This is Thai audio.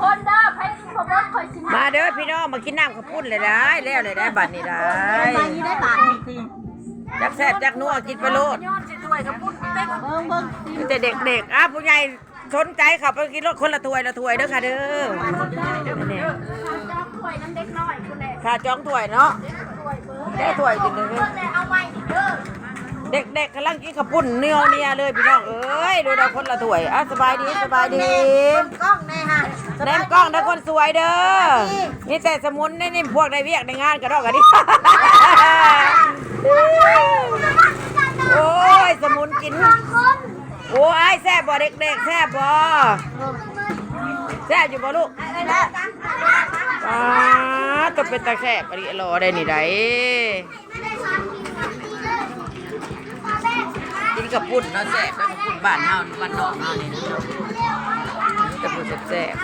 คนเด้อไผสิบ่เบิ่งข่อยสิมาเด้อพี่น้องมากินน้ำข้าวปุ้นเลยได้แล้วเลยได้บัดนี้ได้มานี้ได้บาทนี่สิจักแซ่บจักนัวกินไปโลดย้อนสิถ้วยกับปุ้นเต็มเบิ่งเบิ่งมีแต่เด็กๆอะผู้ใหญ่สนใจขับไปกินรถคนละถ้วยละถ้วยเด้อค่ะเด้อนี่จ้องถ้วยน้ำเด็กน้อยคุณแหละค่าจองถ้วยเนาะได้ถ้วยกินเลย เบิ่งแม่เอาไว้เด้อเด็กๆกำลังกินข้าวปุ้นเนียวเนียเลยพี่น้องเอ้ยดูได้คนละถ้วยอะสบายดีสบายดี กล้องแน่ฮะ แนมกล้องได้คนสวยเด้อนี่แต่สมุนนี่นี่พวกได้เวียกในงานกระดอกกระดิโอ้ยสมุนกิน โอ้ยแซ่บบ่เด็กๆแซ่บบ่แซ่บอยู่บ่ลูกป้าจะเป็นตาแซ่บอะไรรอได้นี่ได้กินกับปุ่นเนาะแซ่บแล้วกับปุ่นบ้านเฮาบ้านนอกเฮานี่นะจะพูดแซ่บ